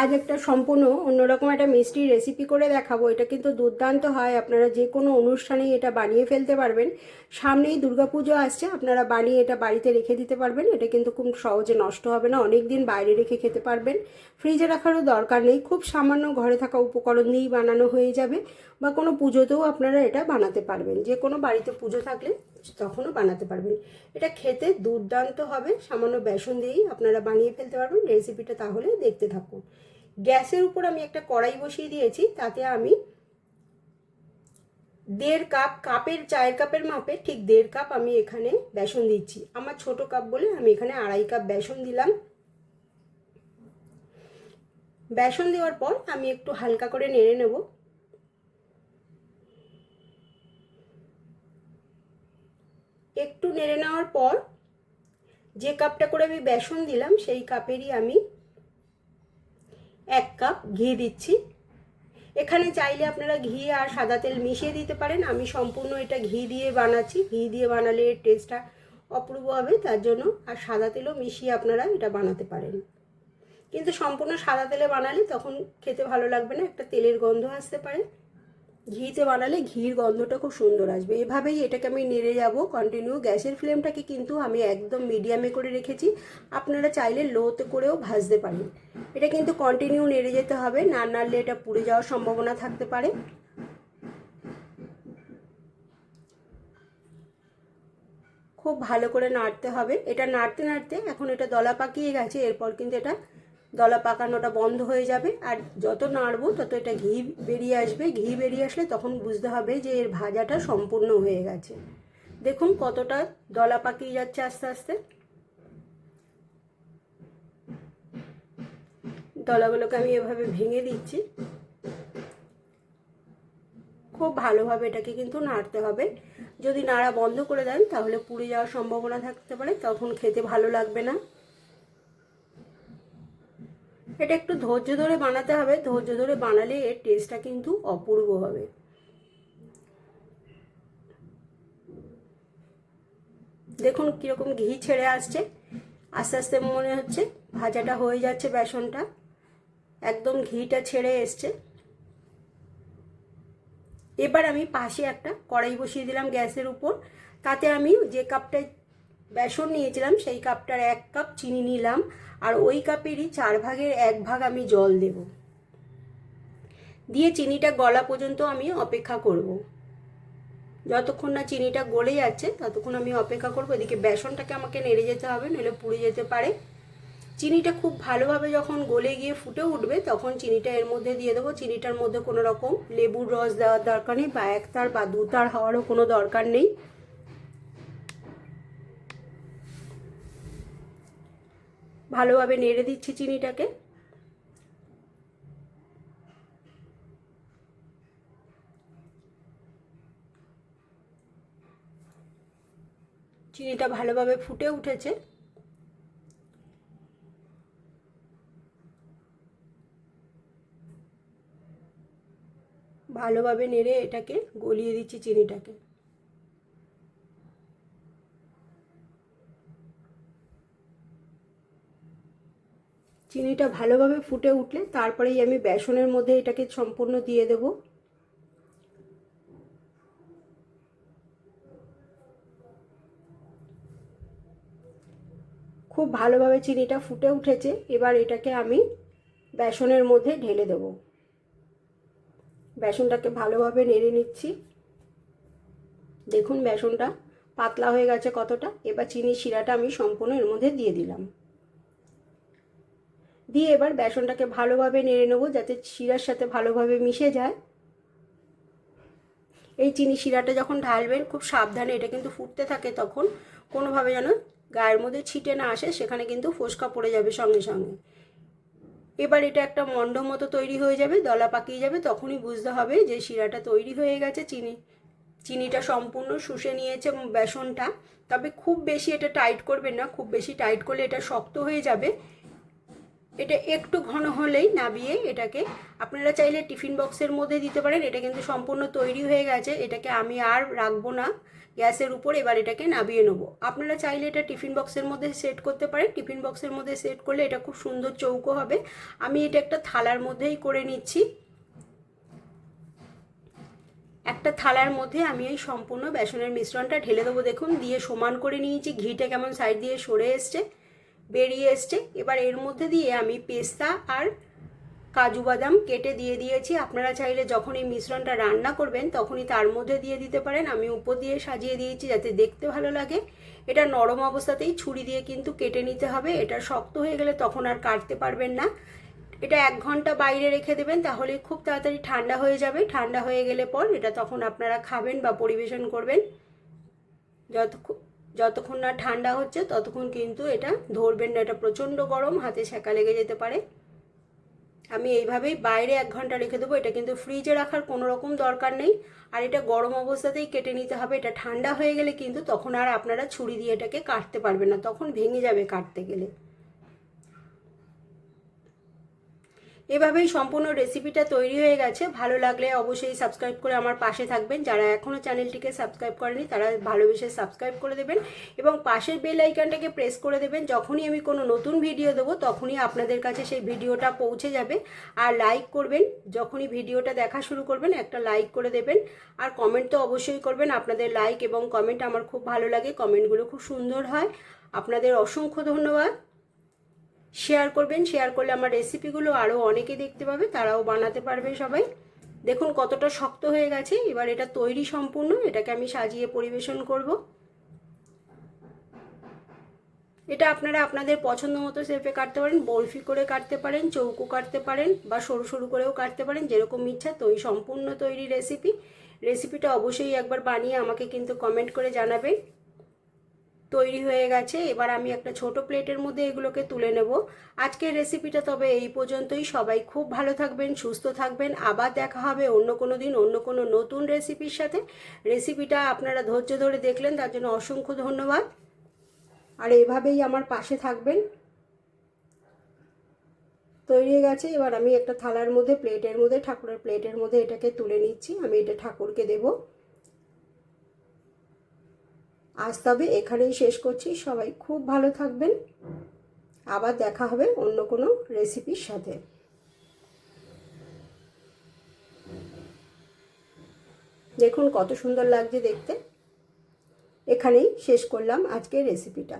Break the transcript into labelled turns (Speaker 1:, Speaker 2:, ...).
Speaker 1: আজ একটা সম্পূর্ণ অন্যরকম একটা মিষ্টি রেসিপি করে দেখাবো। এটা কিন্তু দুর্দান্ত হয়। আপনারা যে কোনো অনুষ্ঠানেই এটা বানিয়ে ফেলতে পারবেন। সামনেই দুর্গাপুজো আসছে, আপনারা বানিয়ে এটা বাড়িতে রেখে দিতে পারবেন। এটা কিন্তু খুব সহজে নষ্ট হবে না। অনেক দিন বাইরে রেখে খেতে পারবেন। ফ্রিজে রাখারও দরকার নেই। খুব সামান্য ঘরে থাকা উপকরণ দিয়েই বানানো হয়ে যাবে বা কোনো পুজোতেও আপনারা এটা বানাতে পারবেন। যে কোনো বাড়িতে পুজো থাকলে তখনও বানাতে পারবেন। এটা খেতে দুর্দান্ত হবে। সামান্য বেসন দিয়েই আপনারা বানিয়ে ফেলতে পারবেন। রেসিপিটা তাহলে দেখতে থাকুন। গ্যাসের উপর আমি একটা কড়াই বসিয়ে দিয়েছি। তাতে আমি দেড় কাপ কাপের, চায়ের কাপের মাপে ঠিক দেড় কাপ আমি এখানে বেসন দিচ্ছি। আমার ছোট কাপ বলে আমি এখানে আড়াই কাপ বেসন দিলাম। বেসন দেওয়ার পর আমি একটু হালকা করে নেড়ে নেব। একটু নেড়ে নেওয়ার পর যে কাপটা করে আমি বেসন দিলাম, সেই কাপেরই আমি এক কাপ ঘি দিচ্ছি। এখানে চাইলে আপনারা ঘি আর সাদা তেল মিশিয়ে দিতে পারেন। আমি সম্পূর্ণ এটা ঘি দিয়ে বানাচ্ছি। ঘি দিয়ে বানালে এর টেস্টটা অপূর্ব হবে। তার জন্য আর সাদা তেলও মিশিয়ে আপনারা এটা বানাতে পারেন। কিন্তু সম্পূর্ণ সাদা তেলে বানালে তখন খেতে ভালো লাগবে না। একটা তেলের গন্ধ আসতে পারে। ঘিতে বানালে ঘির গন্ধটা খুব সুন্দর আসবে। এভাবেই এটাকে আমি নেড়ে যাব কন্টিনিউ গ্যাসের ফ্লেমটাকে কিন্তু আমি একদম মিডিয়ামে করে রেখেছি। আপনারা চাইলে লোতে করেও ভাজতে পারেন। এটা কিন্তু কন্টিনিউ নেড়ে যেতে হবে, না নাড়লে এটা পুড়ে যাওয়ার সম্ভাবনা থাকতে পারে। খুব ভালো করে নাড়তে হবে। এটা নাড়তে নাড়তে এখন এটা দলা পাকিয়ে গেছে, এরপর কিন্তু এটা দলা পাকানোটা বন্ধ হয়ে যাবে আর যত নাড়বো তত এটা ঘি বেরিয়ে আসবে। ঘি বেরিয়ে আসলে তখন বুঝতে হবে যে এর ভাজাটা সম্পূর্ণ হয়ে গেছে। দেখুন কতটা দলা পাকিয়ে যাচ্ছে আস্তে আস্তে। দলাগুলোকে আমি এভাবে ভেঙে দিচ্ছি। খুব ভালোভাবে এটাকে কিন্তু নাড়তে হবে। যদি নাড়া বন্ধ করে দেন তাহলে পুড়ে যাওয়ার সম্ভাবনা থাকতে পারে, তখন খেতে ভালো লাগবে না। এটা একটু ধৈর্য ধরে বানাতে হবে। ধৈর্য ধরে বানালে এর টেস্টটা কিন্তু অপূর্ব হবে। দেখুন কীরকম ঘি ছেড়ে আসছে। আস্তে আস্তে মনে হচ্ছে ভাজাটা হয়ে যাচ্ছে বেসনটা। একদম ঘিটা ছেড়ে এসছে। এবার আমি পাশে একটা কড়াই বসিয়ে দিলাম গ্যাসের উপর। তাতে আমি যে কাপটায় বেসন নিয়েছিলাম সেই কাপটার এক কাপ চিনি নিলাম। আর ওই কাপেরই চার ভাগের এক ভাগ আমি জল দেব। দিয়ে চিনিটা গলা পর্যন্ত আমি অপেক্ষা করব। যতক্ষণ না চিনিটা গলে যাচ্ছে, ততক্ষণ আমি অপেক্ষা করব। এদিকে বেসনটাকে আমাকে নেড়ে যেতে হবে, নইলে পুড়ে যেতে পারে। চিনিটা খুব ভালোভাবে যখন গলে গিয়ে ফুটে উঠবে, তখন চিনিটা এর মধ্যে দিয়ে দেবো। চিনিটার মধ্যে কোনো রকম লেবুর রস দেওয়ার দরকার নেই, বা এক তার বা দু তার হওয়ারও কোনো দরকার নেই। ভালোভাবে নেড়ে দিচ্ছি চিনিটাকে। চিনিটা ভালোভাবে ফুটে উঠেছে। ভালোভাবে নেড়ে এটাকে গলিয়ে দিচ্ছি চিনিটাকে। চিনিটা ভালোভাবে ফুটে উঠলে তারপরেই আমি বেসনের মধ্যে এটাকে সম্পূর্ণ দিয়ে দেব। খুব ভালোভাবে চিনিটা ফুটে উঠেছে, এবার এটাকে আমি বেসনের মধ্যে ঢেলে দেব। বেসনটাকে ভালোভাবে নেড়ে নিচ্ছি। দেখুন বেসনটা পাতলা হয়ে গেছে কতটা, এবার চিনি শিরাটা আমি সম্পূর্ণ এর মধ্যে দিয়ে দিলাম। দিয়ে এবার বেসনটাকে ভালোভাবে নেড়ে নেব যাতে শিরার সাথে ভালোভাবে মিশে যায়। এই চিনি শিরাটা যখন ঢালবেন, খুব সাবধানে এটা কিন্তু ফুটতে থাকে তখন। কোনোভাবে যেন গায়ের মধ্যে ছিটে না আসে, সেখানে কিন্তু ফোসকা পড়ে যাবে সঙ্গে সঙ্গে। এবার এটা একটা মণ্ড মতো তৈরি হয়ে যাবে, দলা পাকিয়ে যাবে, তখনই বুঝতে হবে যে শিরাটা তৈরি হয়ে গেছে, চিনি, চিনিটা সম্পূর্ণ শুষে নিয়েছে বেসনটা। তবে খুব বেশি এটা টাইট করবেন না, খুব বেশি টাইট করলে এটা শক্ত হয়ে যাবে। এটা একটু ঘন হলেই নাবিয়ে এটাকে আপনারা চাইলে টিফিন বক্সের মধ্যে দিতে পারেন। এটা কিন্তু সম্পূর্ণ তৈরি হয়ে গেছে। এটাকে আমি আর রাখব না। গ্যাসের উপর এবার এটাকে নাবিয়ে নেব। আপনারা চাইলে এটা টিফিন বক্সের মধ্যে সেট করতে পারেন। টিফিন বক্সের মধ্যে সেট করলে এটা খুব সুন্দর চৌকো হবে। আমি এটা একটা থালার মধ্যেই করে নিচ্ছি। একটা থালার মধ্যে আমি এই সম্পূর্ণ বেসনের মিশ্রণটা ঢেলে দেবো। দেখুন, দিয়ে সমান করে নিয়েছি। ঘিটা কেমন সাইড দিয়ে সরে এসছে। বেরিয়ে এসছে। এবার এর মধ্যে দিয়ে আমি পেস্তা আর কাজু বাদাম কেটে দিয়ে দিয়েছি। আপনারা চাইলে যখন এই মিশ্রণটা রান্না করবেন, তখনই তার মধ্যে দিয়ে দিতে পারেন। আমি উপর দিয়ে সাজিয়ে দিয়েছি যাতে দেখতে ভালো লাগে। এটা নরম অবস্থাতেই ছুরি দিয়ে কিন্তু কেটে নিতে হবে। এটা শক্ত হয়ে গেলে তখন আর কাটতে পারবেন না। এটা এক ঘণ্টা বাইরে রেখে দেবেন, তাহলে খুব তাড়াতাড়ি ঠান্ডা হয়ে যাবে। ঠান্ডা হয়ে গেলে পর এটা তখন আপনারা খাবেন বা পরিবেশন করবেন। যতক্ষণ যতক্ষণ না ঠান্ডা হচ্ছে, ততক্ষণ কিন্তু এটা ধরবেন না। এটা প্রচণ্ড গরম, হাতে ছেঁকা লেগে যেতে পারে। আমি এইভাবেই বাইরে এক ঘণ্টা রেখে দেবো। এটা কিন্তু ফ্রিজে রাখার কোনো রকম দরকার নেই। আর এটা গরম অবস্থাতেই কেটে নিতে হবে। এটা ঠান্ডা হয়ে গেলে কিন্তু তখন আর আপনারা ছুরি দিয়ে এটাকে কাটতে পারবেন না। তখন ভেঙে যাবে কাটতে গেলে। এভাবেই সম্পূর্ণ রেসিপিটা তৈরি হয়ে গেছে। ভালো লাগলে অবশ্যই সাবস্ক্রাইব করে আমার পাশে থাকবেন। যারা এখনও চ্যানেলটিকে সাবস্ক্রাইব করেনি, তারা ভালোবেসে সাবস্ক্রাইব করে দেবেন এবং পাশের বেল আইকনটাকে প্রেস করে দেবেন। যখনই আমি কোনো নতুন ভিডিও দেবো, তখনই আপনাদের কাছে সেই ভিডিওটা পৌঁছে যাবে। আর লাইক করবেন, যখনই ভিডিওটা দেখা শুরু করবেন, একটা লাইক করে দেবেন। আর কমেন্ট তো অবশ্যই করবেন। আপনাদের লাইক এবং কমেন্ট আমার খুব ভালো লাগে। কমেন্টগুলো খুব সুন্দর হয়। আপনাদের অসংখ্য ধন্যবাদ। শেয়ার করবেন শেয়ার করলে আমার রেসিপিগুলো আরও অনেকে দেখতে পাবে, তারাও বানাতে পারবে সবাই। দেখুন কতটা শক্ত হয়ে গেছে, এবার এটা তৈরি সম্পূর্ণ, এটাকে আমি সাজিয়ে পরিবেশন করব। এটা আপনারা আপনাদের পছন্দ মতো শেপে কাটতে পারেন বরফি করে কাটতে পারেন, চৌকো কাটতে পারেন, বা সরু সরু করেও কাটতে পারেন, যেরকম ইচ্ছা তো সম্পূর্ণ তৈরি রেসিপি রেসিপিটা অবশ্যই একবার বানিয়ে আমাকে কিন্তু কমেন্ট করে জানাবেন। তৈরি হয়ে গেছে। এবার আমি একটা ছোট প্লেটের মধ্যে এগুলোকে তুলে নেব। আজকের রেসিপিটা তবে এই পর্যন্তই। সবাই খুব ভালো থাকবেন, সুস্থ থাকবেন। আবার দেখা হবে অন্য কোনো দিন, অন্য কোনো নতুন রেসিপির সাথে। রেসিপিটা আপনারা ধৈর্য ধরে দেখলেন, তার জন্য অসংখ্য ধন্যবাদ। আর এভাবেই আমার পাশে থাকবেন। তৈরি হয়ে গেছে। এবার আমি একটা থালার মধ্যে, প্লেটের মধ্যে, ঠাকুরের প্লেটের মধ্যে এটাকে তুলে নিচ্ছি। আমি এটা ঠাকুরকে দেবো। আজ তবে এখানেই শেষ করছি। সবাই খুব ভালো থাকবেন। আবার দেখা হবে অন্য কোনো রেসিপির সাথে। দেখুন কত সুন্দর লাগছে দেখতে। এখানেই শেষ করলাম আজকের রেসিপিটা।